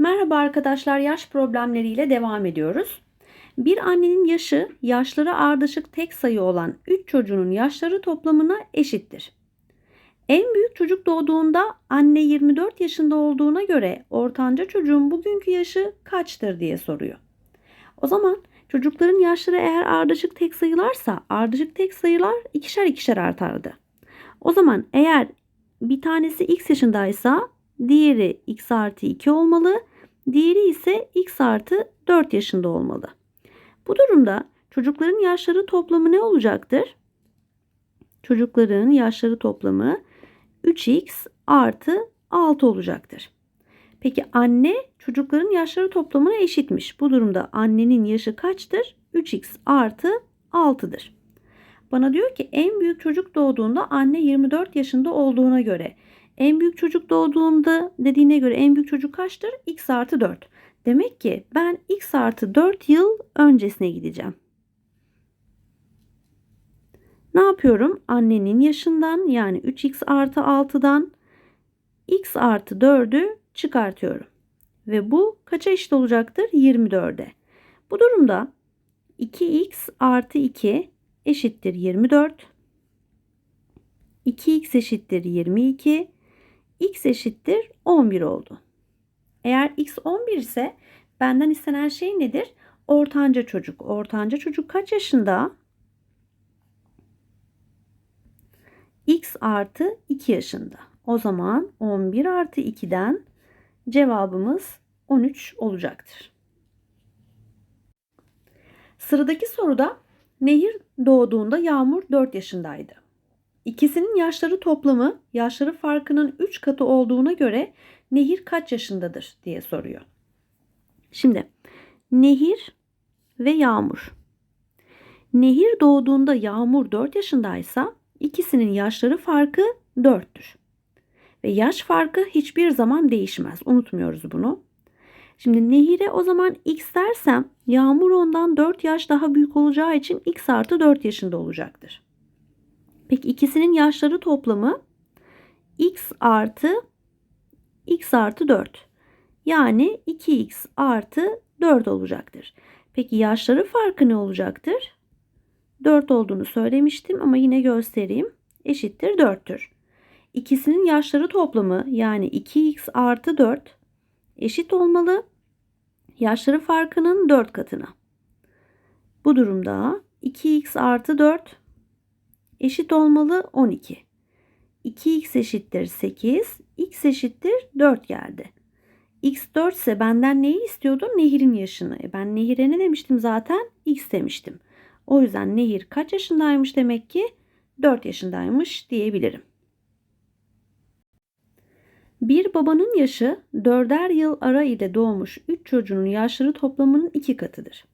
Merhaba arkadaşlar, yaş problemleriyle devam ediyoruz. Bir annenin yaşı yaşları ardışık tek sayı olan 3 çocuğunun yaşları toplamına eşittir. En büyük çocuk doğduğunda anne 24 yaşında olduğuna göre ortanca çocuğun bugünkü yaşı kaçtır diye soruyor. O zaman çocukların yaşları eğer ardışık tek sayılarsa ardışık tek sayılar ikişer ikişer artardı. O zaman eğer bir tanesi x yaşındaysa diğeri x artı 2 olmalı. Diğeri ise x artı 4 yaşında olmalı. Bu durumda çocukların yaşları toplamı ne olacaktır? Çocukların yaşları toplamı 3x artı 6 olacaktır. Peki anne çocukların yaşları toplamına eşitmiş. Bu durumda annenin yaşı kaçtır? 3x artı 6'dır. Bana diyor ki en büyük çocuk doğduğunda anne 24 yaşında olduğuna göre en büyük çocuk doğduğunda dediğine göre en büyük çocuk kaçtır? x artı 4. Demek ki ben x artı 4 yıl öncesine gideceğim. Ne yapıyorum? Annenin yaşından yani 3x artı 6'dan x artı 4'ü çıkartıyorum. Ve bu kaça eşit olacaktır? 24'e. Bu durumda 2x artı 2 eşittir 24. 2x eşittir 22. x eşittir 11 oldu. Eğer x 11 ise benden istenen şey nedir? Ortanca çocuk. Ortanca çocuk kaç yaşında? x artı 2 yaşında. O zaman 11 artı 2'den cevabımız 13 olacaktır. Sıradaki soruda Nehir doğduğunda Yağmur 4 yaşındaydı. İkisinin yaşları toplamı yaşları farkının 3 katı olduğuna göre Nehir kaç yaşındadır diye soruyor. Şimdi Nehir ve Yağmur. Nehir doğduğunda Yağmur 4 yaşındaysa ikisinin yaşları farkı 4'tür. Ve yaş farkı hiçbir zaman değişmez. Unutmuyoruz bunu. Şimdi Nehir'e o zaman x dersem Yağmur ondan 4 yaş daha büyük olacağı için x artı 4 yaşında olacaktır. Peki ikisinin yaşları toplamı x artı x artı 4. Yani 2x artı 4 olacaktır. Peki yaşları farkı ne olacaktır? 4 olduğunu söylemiştim ama yine göstereyim. Eşittir 4'tür. İkisinin yaşları toplamı yani 2x artı 4 eşit olmalı. Yaşları farkının 4 katına. Bu durumda 2x artı 4 eşit olmalı 12. 2x eşittir 8, x eşittir 4 geldi. x 4 ise benden neyi istiyordum? Nehir'in yaşını. E ben Nehir'e ne demiştim zaten? x demiştim. O yüzden Nehir kaç yaşındaymış demek ki? 4 yaşındaymış diyebilirim. Bir babanın yaşı dörder yıl ara ile doğmuş 3 çocuğunun yaşları toplamının 2 katıdır.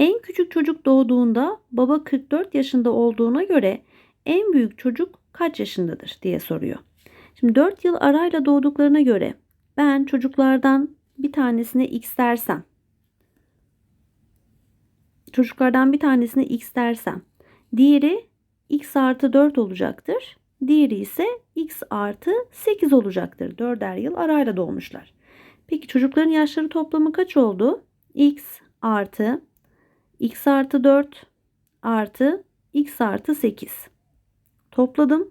En küçük çocuk doğduğunda baba 44 yaşında olduğuna göre en büyük çocuk kaç yaşındadır diye soruyor. Şimdi 4 yıl arayla doğduklarına göre ben çocuklardan bir tanesine x dersem çocuklardan bir tanesine x dersem diğeri x artı 4 olacaktır. Diğeri ise x artı 8 olacaktır. Dörder yıl arayla doğmuşlar. Peki çocukların yaşları toplamı kaç oldu? x artı x artı 4 artı x artı 8. Topladım.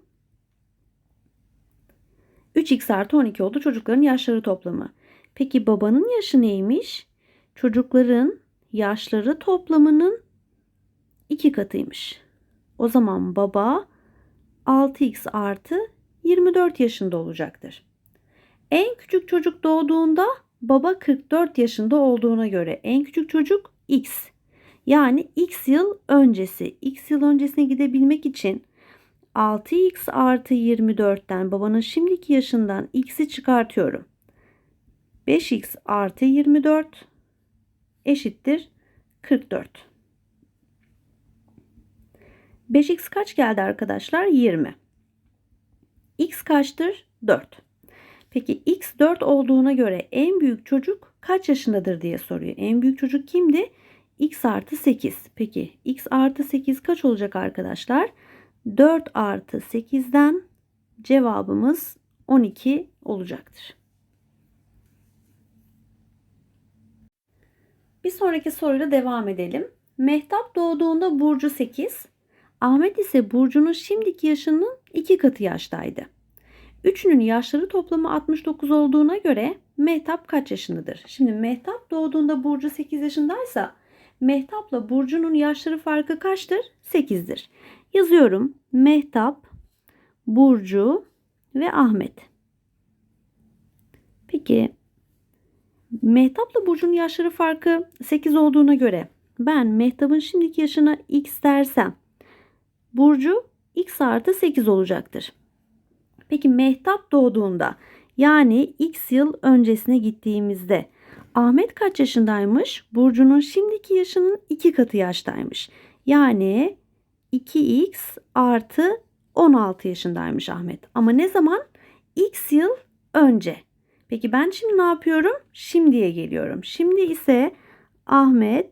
3x artı 12 oldu çocukların yaşları toplamı. Peki babanın yaşı neymiş? Çocukların yaşları toplamının 2 katıymış. O zaman baba 6x artı 24 yaşında olacaktır. En küçük çocuk doğduğunda baba 44 yaşında olduğuna göre en küçük çocuk x. Yani x yıl öncesi. x yıl öncesine gidebilmek için 6x artı 24'ten babanın şimdiki yaşından x'i çıkartıyorum. 5x artı 24 eşittir 44. 5x kaç geldi arkadaşlar? 20. x kaçtır? 4. Peki x 4 olduğuna göre en büyük çocuk kaç yaşındadır diye soruyor. En büyük çocuk kimdi? X artı 8. Peki x artı 8 kaç olacak arkadaşlar? 4 artı 8'den cevabımız 12 olacaktır. Bir sonraki soruyla devam edelim. Mehtap doğduğunda Burcu 8, Ahmet ise Burcu'nun şimdiki yaşının 2 katı yaştaydı. Üçünün yaşları toplamı 69 olduğuna göre Mehtap kaç yaşındadır? Şimdi Mehtap doğduğunda Burcu 8 yaşındaysa Mehtap'la Burcu'nun yaşları farkı kaçtır? 8'dir. Yazıyorum. Mehtap, Burcu ve Ahmet. Peki Mehtap'la Burcu'nun yaşları farkı 8 olduğuna göre ben Mehtap'ın şimdiki yaşına x dersem Burcu x artı 8 olacaktır. Peki Mehtap doğduğunda yani x yıl öncesine gittiğimizde Ahmet kaç yaşındaymış? Burcu'nun şimdiki yaşının 2 katı yaştaymış. Yani 2x artı 16 yaşındaymış Ahmet. Ama ne zaman? X yıl önce. Peki ben şimdi ne yapıyorum? Şimdiye geliyorum. Şimdi ise Ahmet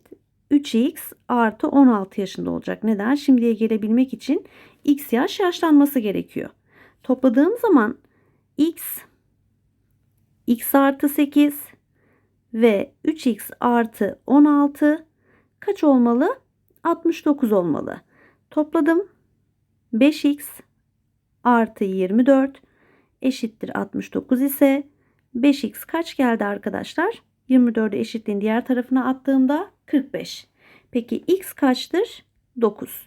3x artı 16 yaşında olacak. Neden? Şimdiye gelebilmek için x yaş yaşlanması gerekiyor. Topladığım zaman x x artı 8 ve 3x artı 16 kaç olmalı? 69 olmalı. Topladım. 5x artı 24 eşittir 69 ise 5x kaç geldi arkadaşlar? 24'ü eşitliğin diğer tarafına attığımda 45. Peki x kaçtır? 9.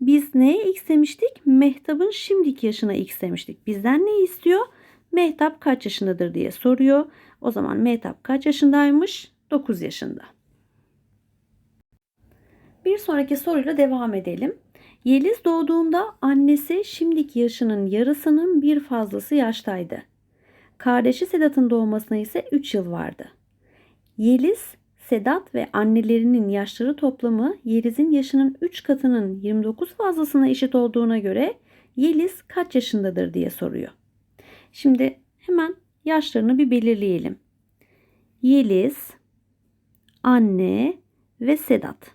Biz neye x demiştik? Mehtap'ın şimdiki yaşına x demiştik. Bizden ne istiyor? Mehtap kaç yaşındadır diye soruyor. O zaman Mehtap kaç yaşındaymış? 9 yaşında. Bir sonraki soruyla devam edelim. Yeliz doğduğunda annesi şimdiki yaşının yarısının bir fazlası yaştaydı. Kardeşi Sedat'ın doğmasına ise 3 yıl vardı. Yeliz, Sedat ve annelerinin yaşları toplamı Yeliz'in yaşının 3 katının 29 fazlasına eşit olduğuna göre Yeliz kaç yaşındadır diye soruyor. Şimdi hemen yaşlarını bir belirleyelim. Yeliz, anne ve Sedat.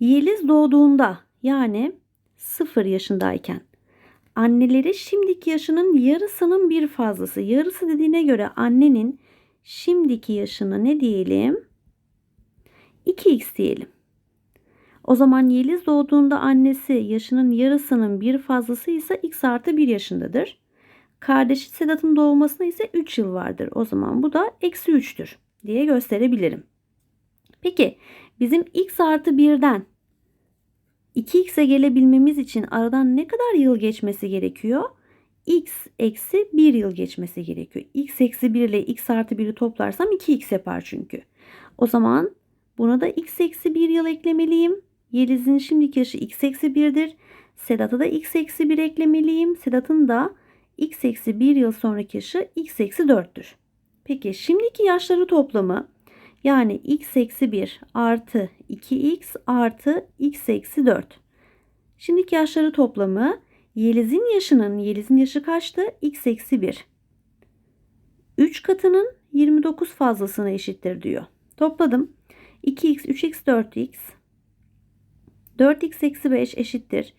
Yeliz doğduğunda yani 0 yaşındayken anneleri şimdiki yaşının yarısının bir fazlası. Yarısı dediğine göre annenin şimdiki yaşına ne diyelim? 2x diyelim. O zaman Yeliz doğduğunda annesi yaşının yarısının bir fazlası ise x artı 1 yaşındadır. Kardeşi Sedat'ın doğmasına ise 3 yıl vardır. O zaman bu da eksi 3'tür diye gösterebilirim. Peki bizim x artı 1'den 2x'e gelebilmemiz için aradan ne kadar yıl geçmesi gerekiyor? x eksi 1 yıl geçmesi gerekiyor. x eksi 1 ile x artı 1'i toplarsam 2x yapar çünkü. O zaman buna da x eksi 1 yıl eklemeliyim. Yeliz'in şimdiki yaşı x eksi 1'dir. Sedat'a da x eksi 1 eklemeliyim. Sedat'ın da x eksi 1 yıl sonraki yaşı x eksi 4'tür. Peki şimdiki yaşları toplamı yani x eksi 1 artı 2x artı x eksi 4. Şimdiki yaşları toplamı Yeliz'in yaşının, Yeliz'in yaşı kaçtı? x eksi 1. 3 katının 29 fazlasına eşittir diyor. Topladım. 2x, 3x, 4x. 4x eksi 5 eşittir.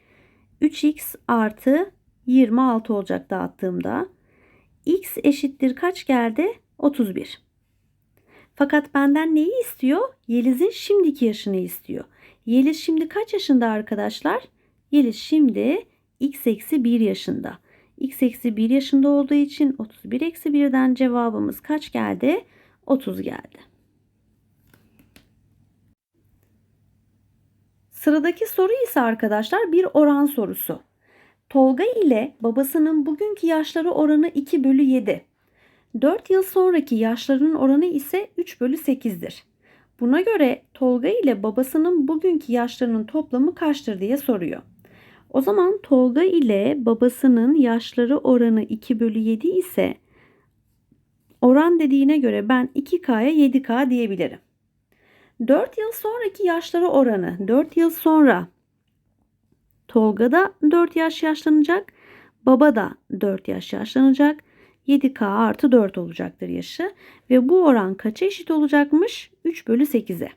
3x artı 26 olacak dağıttığımda. x eşittir kaç geldi? 31. Fakat benden neyi istiyor? Yeliz'in şimdiki yaşını istiyor. Yeliz şimdi kaç yaşında arkadaşlar? Yeliz şimdi x eksi 1 yaşında. x eksi 1 yaşında olduğu için 31 eksi 1'den cevabımız kaç geldi? 30 geldi. Sıradaki soru ise arkadaşlar bir oran sorusu. Tolga ile babasının bugünkü yaşları oranı 2 bölü 7. 4 yıl sonraki yaşlarının oranı ise 3 bölü 8'dir. Buna göre Tolga ile babasının bugünkü yaşlarının toplamı kaçtır diye soruyor. O zaman Tolga ile babasının yaşları oranı 2 bölü 7 ise oran dediğine göre ben 2K'ya 7K diyebilirim. 4 yıl sonraki yaşları oranı 4 yıl sonra Tolga da 4 yaş yaşlanacak. Baba da 4 yaş yaşlanacak. 7K artı 4 olacaktır yaşı. Ve bu oran kaça eşit olacakmış? 3 bölü 8'e.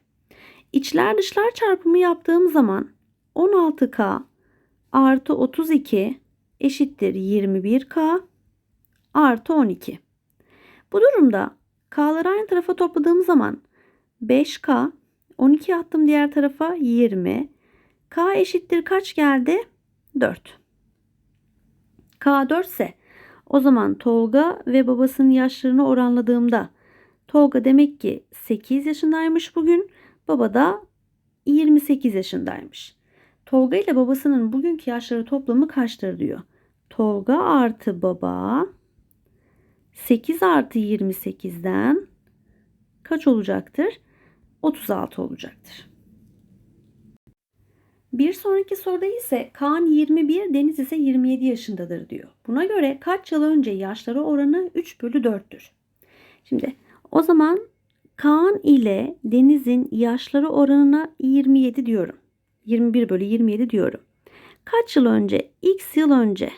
İçler dışlar çarpımı yaptığım zaman 16K artı 32 eşittir 21K artı 12. Bu durumda K'ları aynı tarafa topladığım zaman 5K 12 attım diğer tarafa 20. K eşittir kaç geldi? 4. K 4 ise o zaman Tolga ve babasının yaşlarını oranladığımda Tolga demek ki 8 yaşındaymış bugün. Baba da 28 yaşındaymış. Tolga ile babasının bugünkü yaşları toplamı kaçtır diyor. Tolga artı baba 8 artı 28'den kaç olacaktır? 36 olacaktır. Bir sonraki soruda ise Kaan 21, Deniz ise 27 yaşındadır diyor. Buna göre kaç yıl önce yaşları oranı 3 bölü 4'tür. Şimdi o zaman Kaan ile Deniz'in yaşları oranına 27 diyorum. 21 bölü 27 diyorum. Kaç yıl önce? X yıl önce.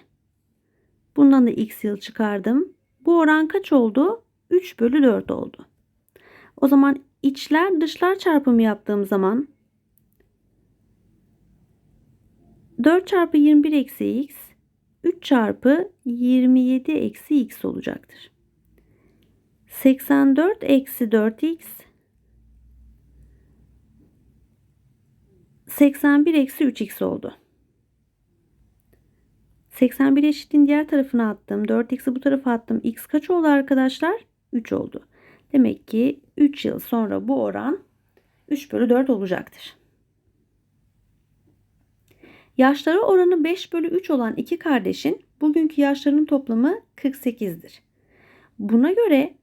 Bundan da X yıl çıkardım. Bu oran kaç oldu? 3 bölü 4 oldu. O zaman içler dışlar çarpımı yaptığım zaman 4 çarpı 21 eksi x 3 çarpı 27 eksi x olacaktır. 84 eksi 4x 81 eksi 3x oldu. 81 eşitliğin diğer tarafına attım. 4x'i bu tarafa attım. x kaç oldu arkadaşlar? 3 oldu. Demek ki 3 yıl sonra bu oran 3 bölü 4 olacaktır. Yaşları oranı 5 bölü 3 olan iki kardeşin bugünkü yaşlarının toplamı 48'dir. Buna göre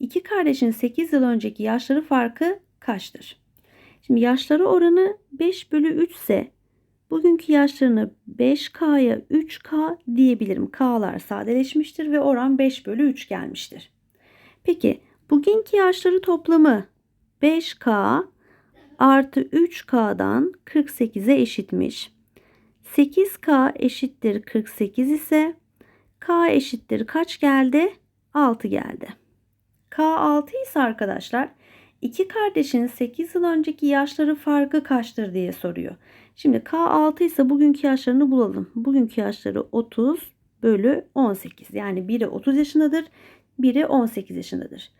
iki kardeşin 8 yıl önceki yaşları farkı kaçtır? Şimdi yaşları oranı 5 bölü 3 ise bugünkü yaşlarını 5K'ya 3K diyebilirim. K'lar sadeleşmiştir ve oran 5 bölü 3 gelmiştir. Peki bugünkü yaşları toplamı 5K artı 3K'dan 48'e eşitmiş. 8K eşittir 48 ise K eşittir kaç geldi? 6 geldi. K 6 ise arkadaşlar iki kardeşin 8 yıl önceki yaşları farkı kaçtır diye soruyor. Şimdi K 6 ise bugünkü yaşlarını bulalım. Bugünkü yaşları 30 bölü 18. Yani biri 30 yaşındadır, biri 18 yaşındadır.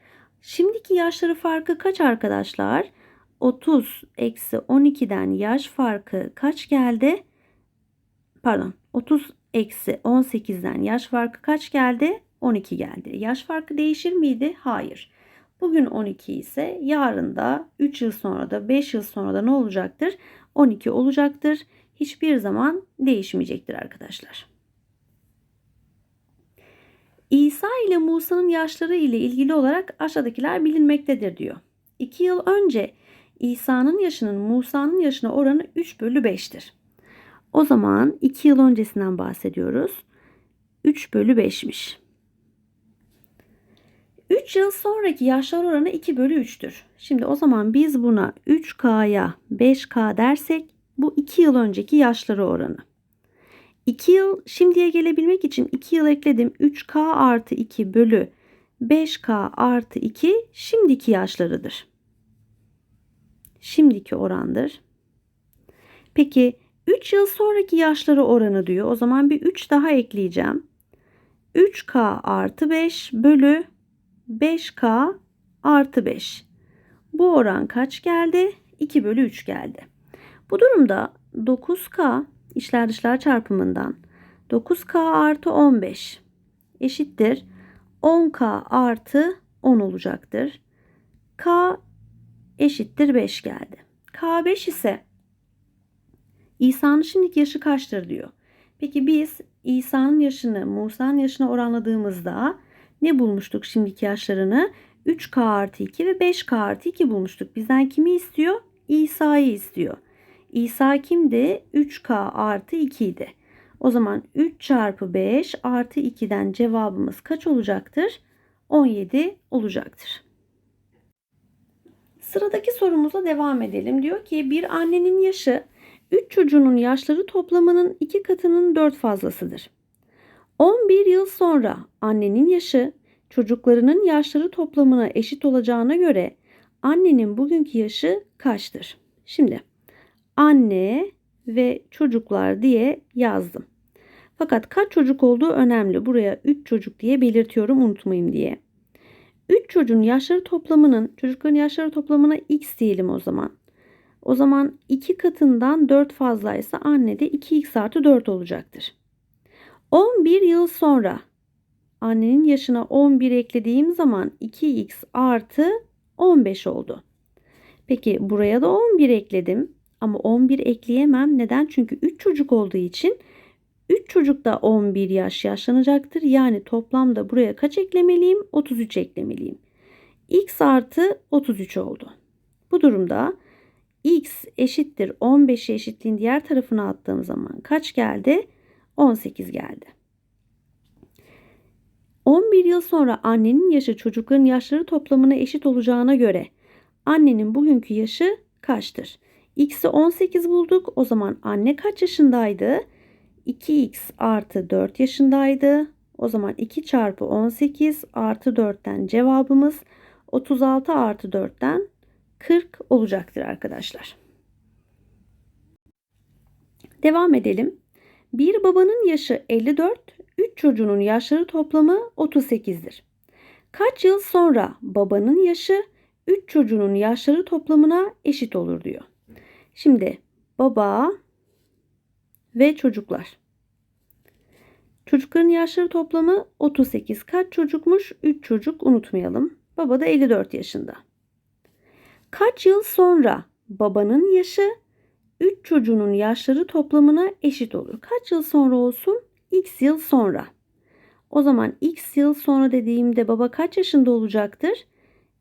Şimdiki yaşları farkı kaç arkadaşlar? 30 eksi 12'den yaş farkı kaç geldi? Pardon 30 eksi 18'den yaş farkı kaç geldi? 12 geldi. Yaş farkı değişir miydi? Hayır. Bugün 12 ise yarın da 3 yıl sonra da 5 yıl sonra da ne olacaktır? 12 olacaktır. Hiçbir zaman değişmeyecektir arkadaşlar. İsa ile Musa'nın yaşları ile ilgili olarak aşağıdakiler bilinmektedir diyor. 2 yıl önce İsa'nın yaşının Musa'nın yaşına oranı 3 bölü 5'tir. O zaman 2 yıl öncesinden bahsediyoruz. 3 bölü 5'miş. 3 yıl sonraki yaşlar oranı 2 bölü 3'tür. Şimdi o zaman biz buna 3K'ya 5K dersek bu 2 yıl önceki yaşları oranı. 2 yıl şimdiye gelebilmek için 2 yıl ekledim. 3K artı 2 bölü 5K artı 2 şimdiki yaşlarıdır. Şimdiki orandır. Peki 3 yıl sonraki yaşları oranı diyor. O zaman bir 3 daha ekleyeceğim. 3K artı 5 bölü 5K artı 5. Bu oran kaç geldi? 2 bölü 3 geldi. Bu durumda 9K içler dışlar çarpımından 9K artı 15 eşittir 10K artı 10 olacaktır. K eşittir 5 geldi. K5 ise İsa'nın şimdiki yaşı kaçtır diyor. Peki biz İsa'nın yaşını Musa'nın yaşına oranladığımızda ne bulmuştuk şimdiki yaşlarını? 3K artı 2 ve 5K artı 2 bulmuştuk. Bizden kimi istiyor? İsa'yı istiyor. İsa kimdi? 3K artı 2 idi. O zaman 3 çarpı 5 artı 2'den cevabımız kaç olacaktır? 17 olacaktır. Sıradaki sorumuza devam edelim. Diyor ki bir annenin yaşı 3 çocuğunun yaşları toplamının 2 katının 4 fazlasıdır. 11 yıl sonra annenin yaşı çocuklarının yaşları toplamına eşit olacağına göre annenin bugünkü yaşı kaçtır? Şimdi anne ve çocuklar diye yazdım. Fakat kaç çocuk olduğu önemli. Buraya 3 çocuk diye belirtiyorum unutmayayım diye. 3 çocuğun yaşları toplamının, çocukların yaşları toplamına x diyelim o zaman. O zaman 2 katından 4 fazlaysa annede 2x artı 4 olacaktır. 11 yıl sonra annenin yaşına 11 eklediğim zaman 2x artı 15 oldu. Peki buraya da 11 ekledim. Ama 11 ekleyemem. Neden? Çünkü 3 çocuk olduğu için 3 çocuk da 11 yaş yaşlanacaktır. Yani toplamda buraya kaç eklemeliyim? 33 eklemeliyim. x artı 33 oldu. Bu durumda x eşittir 15'i eşitliğin diğer tarafına attığım zaman kaç geldi? 18 geldi. 11 yıl sonra annenin yaşı çocukların yaşları toplamına eşit olacağına göre annenin bugünkü yaşı kaçtır? X'i 18 bulduk. O zaman anne kaç yaşındaydı? 2x artı 4 yaşındaydı. O zaman 2 çarpı 18 artı 4'ten cevabımız 36 artı 4'ten 40 olacaktır arkadaşlar. Devam edelim. Bir babanın yaşı 54, 3 çocuğunun yaşları toplamı 38'dir. Kaç yıl sonra babanın yaşı 3 çocuğunun yaşları toplamına eşit olur diyor. Şimdi baba ve çocuklar. Çocukların yaşları toplamı 38. Kaç çocukmuş? 3 çocuk unutmayalım. Baba da 54 yaşında. Kaç yıl sonra babanın yaşı 3 çocuğunun yaşları toplamına eşit olur. Kaç yıl sonra olsun? X yıl sonra. O zaman X yıl sonra dediğimde baba kaç yaşında olacaktır?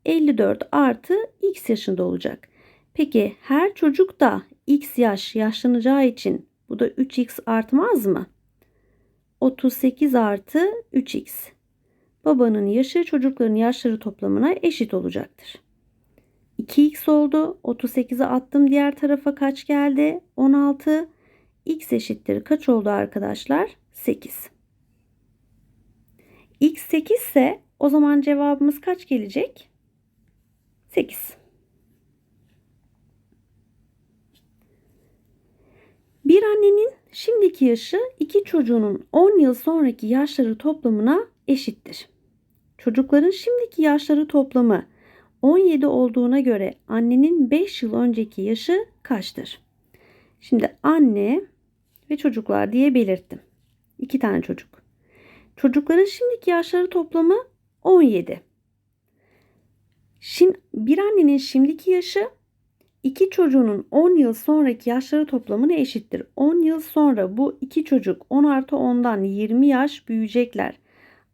54 artı X yaşında olacak. Peki her çocuk da X yaş yaşlanacağı için bu da 3X artmaz mı? 38 artı 3X. Babanın yaşı çocukların yaşları toplamına eşit olacaktır. 2x oldu. 38'i attım diğer tarafa kaç geldi? 16. x eşittir kaç oldu arkadaşlar? 8. x 8 ise o zaman cevabımız kaç gelecek? 8. Bir annenin şimdiki yaşı iki çocuğunun 10 yıl sonraki yaşları toplamına eşittir. Çocukların şimdiki yaşları toplamı 17 olduğuna göre annenin 5 yıl önceki yaşı kaçtır? Şimdi anne ve çocuklar diye belirttim. İki tane çocuk. Çocukların şimdiki yaşları toplamı 17. Şimdi bir annenin şimdiki yaşı iki çocuğunun 10 yıl sonraki yaşları toplamına eşittir. 10 yıl sonra bu iki çocuk 10 artı 10'dan 20 yaş büyüyecekler.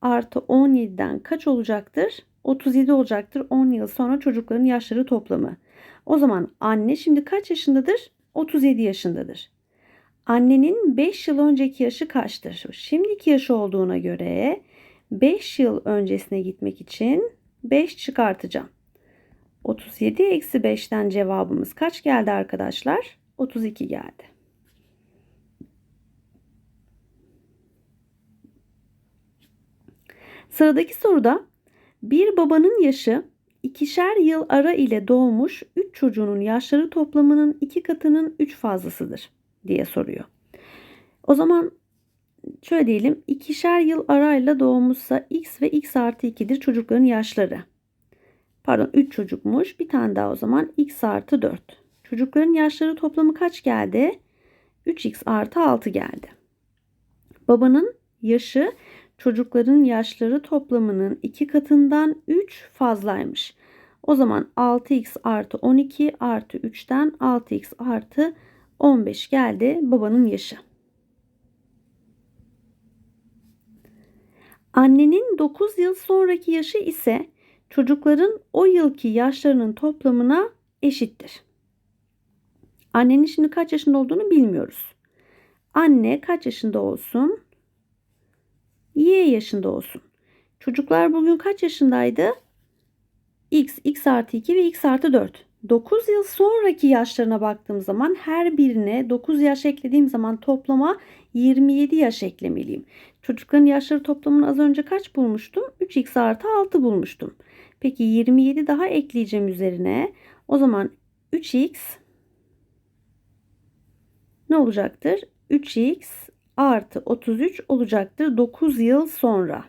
Artı 17'den kaç olacaktır? 37 olacaktır 10 yıl sonra çocukların yaşları toplamı. O zaman anne şimdi kaç yaşındadır? 37 yaşındadır. Annenin 5 yıl önceki yaşı kaçtır? Şimdiki yaşı olduğuna göre 5 yıl öncesine gitmek için 5 çıkartacağım. 37 eksi 5'ten cevabımız kaç geldi arkadaşlar? 32 geldi. Sıradaki soruda bir babanın yaşı ikişer yıl ara ile doğmuş 3 çocuğunun yaşları toplamının iki katının 3 fazlasıdır diye soruyor. O zaman şöyle diyelim ikişer yıl arayla doğmuşsa x ve x artı 2'dir çocukların yaşları. Pardon 3 çocukmuş. Bir tane daha o zaman x artı 4. Çocukların yaşları toplamı kaç geldi? 3x artı 6 geldi. Babanın yaşı çocukların yaşları toplamının iki katından 3 fazlaymış. O zaman 6x artı 12 artı 3'ten 6x artı 15 geldi babanın yaşı. Annenin 9 yıl sonraki yaşı ise çocukların o yılki yaşlarının toplamına eşittir. Annenin şimdi kaç yaşında olduğunu bilmiyoruz. Anne kaç yaşında olsun? Y yaşında olsun. Çocuklar bugün kaç yaşındaydı? X, X artı 2 ve X artı 4. 9 yıl sonraki yaşlarına baktığım zaman her birine 9 yaş eklediğim zaman toplama 27 yaş eklemeliyim. Çocukların yaşları toplamını az önce kaç bulmuştum? 3x artı 6 bulmuştum. Peki 27 daha ekleyeceğim üzerine. O zaman 3x ne olacaktır? 3x artı 33 olacaktır 9 yıl sonra.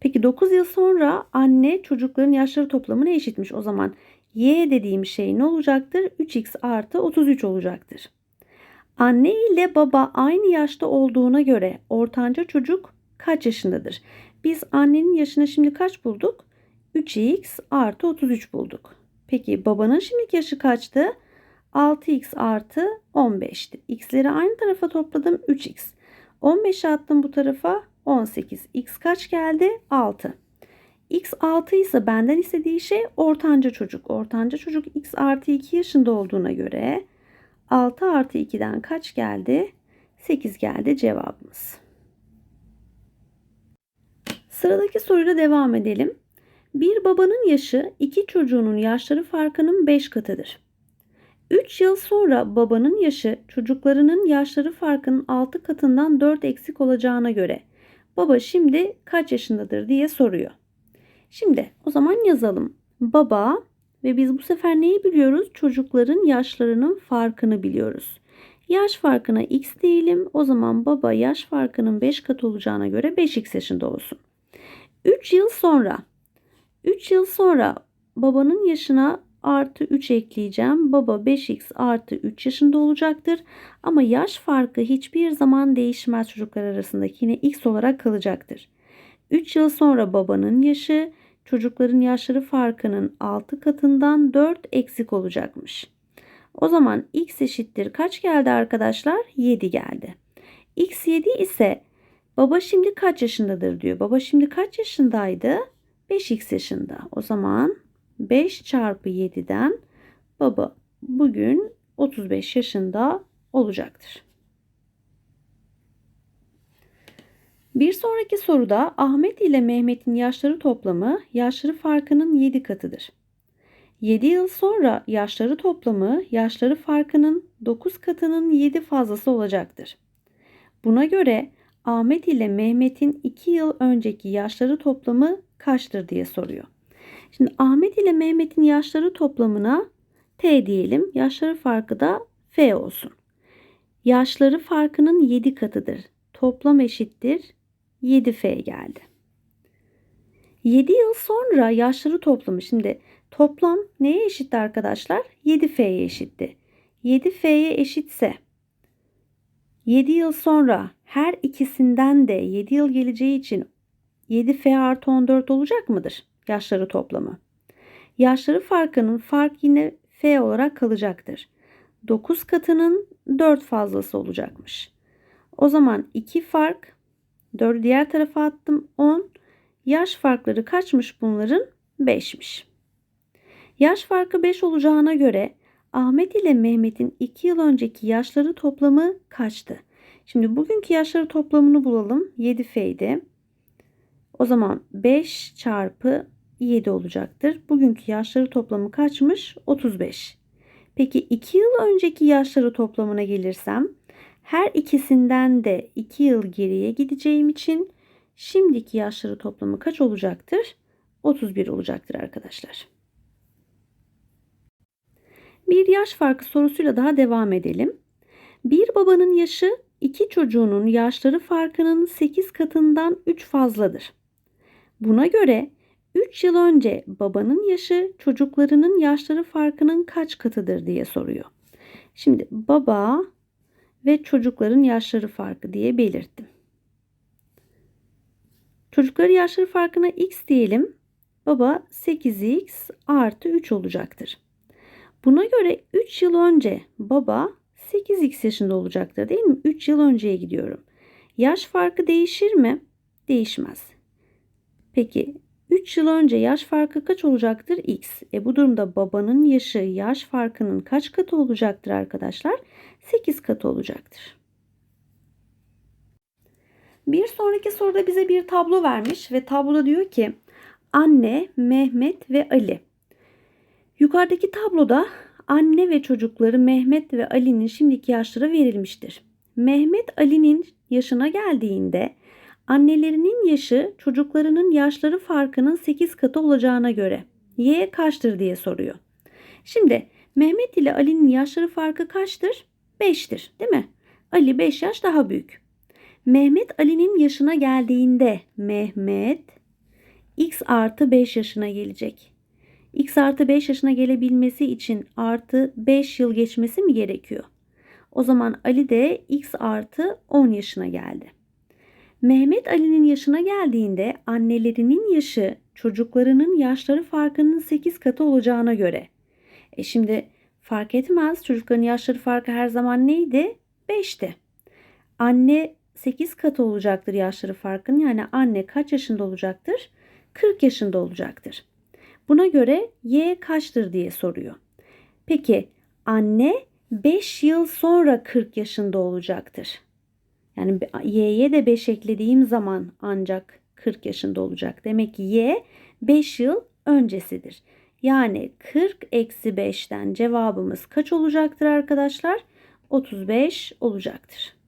Peki 9 yıl sonra anne çocukların yaşları toplamını eşitmiş. O zaman y dediğim şey ne olacaktır? 3x artı 33 olacaktır. Anne ile baba aynı yaşta olduğuna göre ortanca çocuk kaç yaşındadır? Biz annenin yaşını şimdi kaç bulduk? 3x artı 33 bulduk. Peki babanın şimdiki yaşı kaçtı? 6x artı 15'ti. X'leri aynı tarafa topladım 3x. 15'i attım bu tarafa 18. X kaç geldi? 6. X 6 ise benden istediği şey ortanca çocuk. Ortanca çocuk X artı 2 yaşında olduğuna göre 6 artı 2'den kaç geldi? 8 geldi cevabımız. Sıradaki soruyla devam edelim. Bir babanın yaşı iki çocuğunun yaşları farkının 5 katıdır. 3 yıl sonra babanın yaşı çocuklarının yaşları farkının 6 katından 4 eksik olacağına göre baba şimdi kaç yaşındadır diye soruyor. Şimdi o zaman yazalım. Baba ve biz bu sefer neyi biliyoruz? Çocukların yaşlarının farkını biliyoruz. Yaş farkına x diyelim. O zaman baba yaş farkının 5 katı olacağına göre 5x yaşında olsun. 3 yıl sonra 3 yıl sonra babanın yaşına artı 3 ekleyeceğim. Baba 5x artı 3 yaşında olacaktır. Ama yaş farkı hiçbir zaman değişmez çocuklar arasındaki yine x olarak kalacaktır. 3 yıl sonra babanın yaşı çocukların yaşları farkının 6 katından 4 eksik olacakmış. O zaman x eşittir kaç geldi arkadaşlar? 7 geldi. x 7 ise baba şimdi kaç yaşındadır diyor. Baba şimdi kaç yaşındaydı? 5x yaşında. O zaman 5 çarpı 7'den baba bugün 35 yaşında olacaktır. Bir sonraki soruda Ahmet ile Mehmet'in yaşları toplamı yaşları farkının 7 katıdır. 7 yıl sonra yaşları toplamı yaşları farkının 9 katının 7 fazlası olacaktır. Buna göre Ahmet ile Mehmet'in 2 yıl önceki yaşları toplamı kaçtır diye soruyor. Şimdi Ahmet ile Mehmet'in yaşları toplamına T diyelim. Yaşları farkı da F olsun. Yaşları farkının 7 katıdır. Toplam eşittir 7F geldi. 7 yıl sonra yaşları toplamı. Şimdi toplam neye eşitti arkadaşlar? 7F'ye eşitti. 7F'ye eşitse 7 yıl sonra her ikisinden de 7 yıl geleceği için 7F artı 14 olacak mıdır? Yaşları toplamı. Yaşları farkının fark yine F olarak kalacaktır. 9 katının 4 fazlası olacakmış. O zaman 2 fark 4'ü diğer tarafa attım 10. Yaş farkları kaçmış bunların? 5'miş. Yaş farkı 5 olacağına göre Ahmet ile Mehmet'in 2 yıl önceki yaşları toplamı kaçtı? Şimdi bugünkü yaşları toplamını bulalım. 7 f'ydi. O zaman 5 çarpı 7 olacaktır. Bugünkü yaşları toplamı kaçmış? 35. Peki 2 yıl önceki yaşları toplamına gelirsem her ikisinden de 2 yıl geriye gideceğim için şimdiki yaşları toplamı kaç olacaktır? 31 olacaktır arkadaşlar. Bir yaş farkı sorusuyla daha devam edelim. Bir babanın yaşı iki çocuğunun yaşları farkının 8 katından 3 fazladır. Buna göre 3 yıl önce babanın yaşı çocuklarının yaşları farkının kaç katıdır diye soruyor. Şimdi baba ve çocukların yaşları farkı diye belirttim. Çocukların yaşları farkına x diyelim. Baba 8x artı 3 olacaktır. Buna göre 3 yıl önce baba 8x yaşında olacaktır değil mi? 3 yıl önceye gidiyorum. Yaş farkı değişir mi? Değişmez. Peki 3 yıl önce yaş farkı kaç olacaktır? X. E bu durumda babanın yaşı yaş farkının kaç katı olacaktır arkadaşlar? 8 katı olacaktır. Bir sonraki soruda bize bir tablo vermiş ve tabloda diyor ki anne, Mehmet ve Ali. Yukarıdaki tabloda anne ve çocukları Mehmet ve Ali'nin şimdiki yaşları verilmiştir. Mehmet Ali'nin yaşına geldiğinde Annelerinin yaşı çocuklarının yaşları farkının 8 katı olacağına göre Y kaçtır diye soruyor. Şimdi Mehmet ile Ali'nin yaşları farkı kaçtır? 5'tir değil mi? Ali 5 yaş daha büyük. Mehmet Ali'nin yaşına geldiğinde Mehmet x artı 5 yaşına gelecek. x artı 5 yaşına gelebilmesi için artı 5 yıl geçmesi mi gerekiyor? O zaman Ali de x artı 10 yaşına geldi. Mehmet Ali'nin yaşına geldiğinde annelerinin yaşı çocuklarının yaşları farkının 8 katı olacağına göre. E şimdi fark etmez çocukların yaşları farkı her zaman neydi? 5'ti. Anne 8 katı olacaktır yaşları farkın. Yani anne kaç yaşında olacaktır? 40 yaşında olacaktır. Buna göre y kaçtır diye soruyor. Peki anne 5 yıl sonra 40 yaşında olacaktır. Yani y'ye de 5 eklediğim zaman ancak 40 yaşında olacak. Demek ki y 5 yıl öncesidir. Yani 40 eksi 5'ten cevabımız kaç olacaktır arkadaşlar? 35 olacaktır.